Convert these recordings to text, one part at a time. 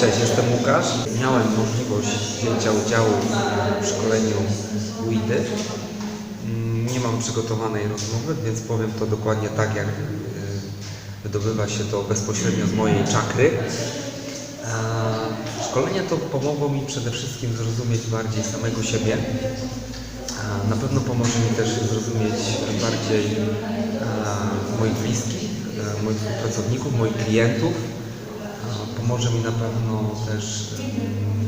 Cześć, jestem Łukasz. Miałem możliwość wzięcia udziału w szkoleniu WIDY. Mm, Nie mam przygotowanej rozmowy, więc powiem to dokładnie tak, jak y, wydobywa się to bezpośrednio z mojej czakry. A Szkolenie to pomogło mi przede wszystkim zrozumieć bardziej samego siebie. A Na pewno pomoże mi też zrozumieć bardziej e, moich bliskich, e, moich pracowników, moich klientów. Pomoże mi na pewno też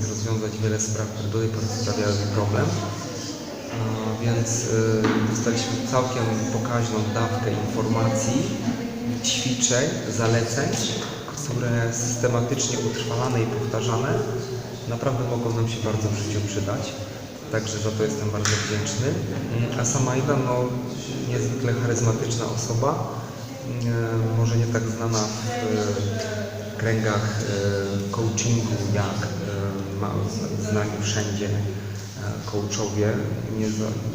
rozwiązać wiele spraw, które do tej pory sprawiały problem. Więc dostaliśmy całkiem pokaźną dawkę informacji, ćwiczeń, zaleceń, które systematycznie utrwalane i powtarzane naprawdę mogą nam się bardzo w życiu przydać. Także za to jestem bardzo wdzięczny. Mm, A sama Ida, no, niezwykle charyzmatyczna osoba, mm, może nie tak znana w kręgach e, coachingu, jak e, znani wszędzie e, coachowie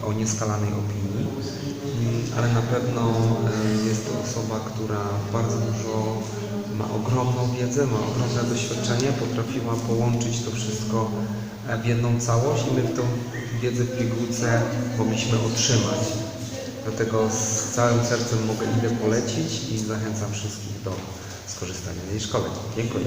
o nieskalanej opinii, Mm, ale na pewno jest to osoba, która bardzo dużo ma ogromną wiedzę, ma ogromne doświadczenie, potrafiła połączyć to wszystko w jedną całość i my tą wiedzę w pigułce mogliśmy otrzymać. Dlatego z całym sercem mogę Idę polecić i zachęcam wszystkich do skorzystania z jej szkoleń. Dziękuję.